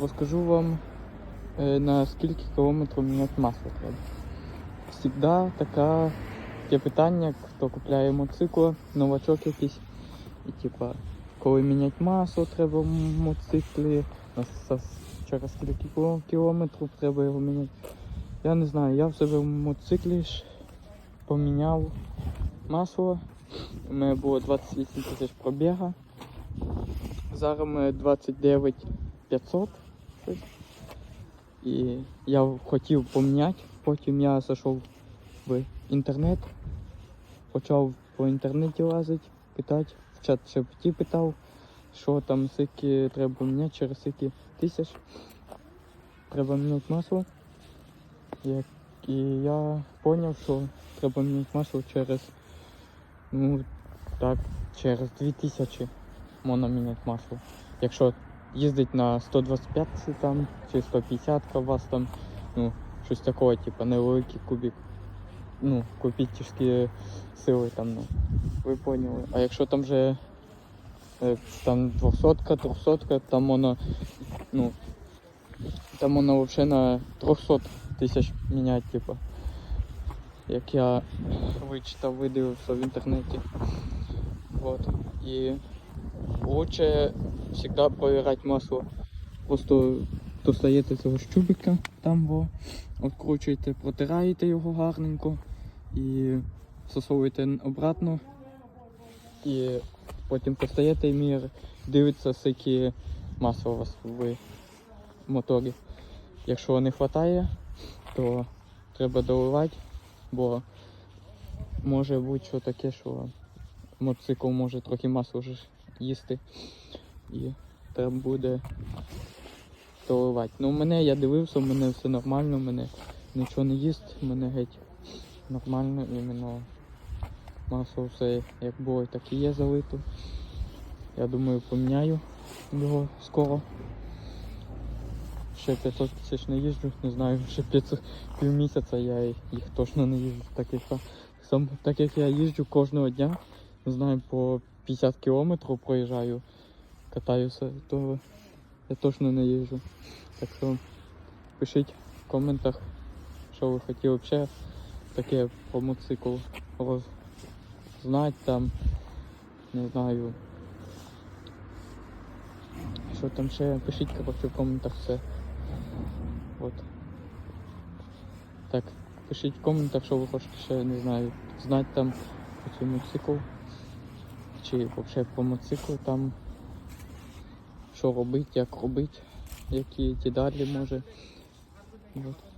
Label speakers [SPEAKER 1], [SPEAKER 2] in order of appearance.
[SPEAKER 1] розкажу вам е, на скільки кілометрів міняти масло треба. Всегда така таке питання, хто купляє мотоцикл, новачок якийсь. І типа, коли міняти масло, треба в мотоциклі, через скільки кілометрів треба його міняти. Я не знаю, я в себе в мотоциклі ж поміняв масло. У мене було 28 тисяч пробіга. Зараз мене 29 500. І я хотів поміняти, потім я зайшов в інтернет, почав по інтернеті лазити, питати, в чат GPT питав, що там скільки треба поміняти, через скільки тисяч треба міняти масло. І я зрозумів, що треба міняти масло через, ну так, через 2000 можна міняти масло. Якщо їздить на 125 там, чи 150 у вас там, ну, щось такого, типу, невеликий кубик. Ну, кубічні сили там, ну. Ви поняли. А якщо там вже е, там 200 300 там воно, ну, там воно взагалі на 300 тисяч міняти, типу. Як я вичитав, видивився в інтернеті. Вот. І лучше всегда проверять масло. Просто достаєте цього щубика, там во, откручуєте, протираєте його гарненько і засовуєте обратно. І потім достаєте і мір, дивиться, скільки масла у вас в моторі. Якщо не вистачає, то треба доливати, бо може бути що таке, що мотоцикл може трохи масла вже їсти. І треба буде доливати. Ну, у мене я дивився, у мене все нормально, у мене нічого не їсть, у мене геть нормально, іменно масло все як було, так і є залито. Я думаю, поміняю його скоро. Ще 500 тисяч не їжджу, не знаю, ще 500 півмісяця я їх точно не їжджу, так як, сам, так як я їжджу кожного дня, не знаю, по 50 кілометрів проїжджаю, катаюся, то я точно не їжджу. Так що пишіть в коментах, що ви хотіли б ще таке про мотоцикл знати там, не знаю. Що там ще пишіть коротше в коментах все. От. Так, пишіть в коментах, що ви хочете ще, не знаю, знати там про цей мотоцикл. Чи взагалі про мотоцикл там. Що робити, як робити, які ті далі може. От.